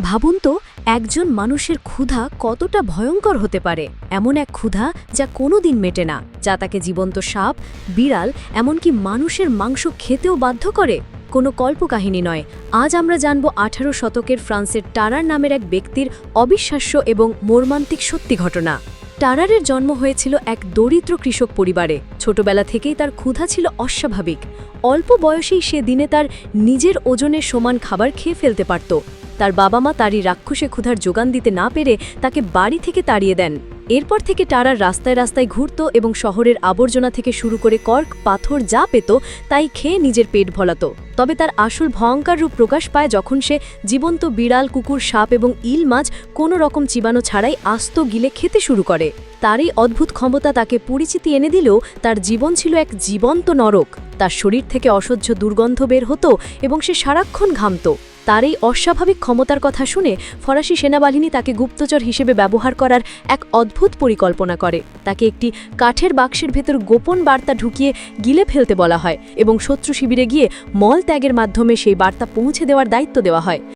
ভাবুন তো, একজন মানুষের ক্ষুধা কতটা ভয়ঙ্কর হতে পারে। এমন এক ক্ষুধা যা কোনোদিন মেটে না, যা তাকে জীবন্ত সাপ, বিড়াল, এমনকি মানুষের মাংস খেতেও বাধ্য করে। কোনো কল্পকাহিনী নয়, আজ আমরা জানব আঠারো শতকের ফ্রান্সের টারার নামের এক ব্যক্তির অবিশ্বাস্য এবং মর্মান্তিক সত্যি ঘটনা। টারারের জন্ম হয়েছিল এক দরিদ্র কৃষক পরিবারে। ছোটবেলা থেকেই তার ক্ষুধা ছিল অস্বাভাবিক। অল্প বয়সেই সে দিনে তার নিজের ওজনের সমান খাবার খেয়ে ফেলতে পারত। তার বাবা মা তারই রাক্ষসে ক্ষুধার যোগান দিতে না পেরে তাকে বাড়ি থেকে তাড়িয়ে দেন। এরপর থেকে টারার রাস্তায় রাস্তায় ঘুরত এবং শহরের আবর্জনা থেকে শুরু করে কর্ক, পাথর যা পেত তাই খেয়ে নিজের পেট ভলাত। তবে তার আসল ভয়ঙ্কর রূপ প্রকাশ পায় যখন সে জীবন্ত বিড়াল, কুকুর, সাপ এবং ইল মাছ কোনো রকম চিবানো ছাড়াই আস্ত গিলে খেতে শুরু করে। তার এই অদ্ভুত ক্ষমতা তাকে পরিচিতি এনে দিলেও তার জীবন ছিল এক জীবন্ত নরক। তার শরীর থেকে অসহ্য দুর্গন্ধ বের হতো এবং সে সারাক্ষণ ঘামত। তার এই অস্বাভাবিক ক্ষমতার কথা শুনে ফরাসি সেনাবাহিনী তাকে গুপ্তচর হিসেবে ব্যবহার করার এক অদ্ভুত পরিকল্পনা করে। তাকে একটি কাঠের বাক্সের ভেতর গোপন বার্তা ঢুকিয়ে গিলে ফেলতে বলা হয় এবং শত্রু শিবিরে গিয়ে মল ত্যাগের মাধ্যমে সেই বার্তা পৌঁছে দেওয়ার দায়িত্ব দেওয়া হয়।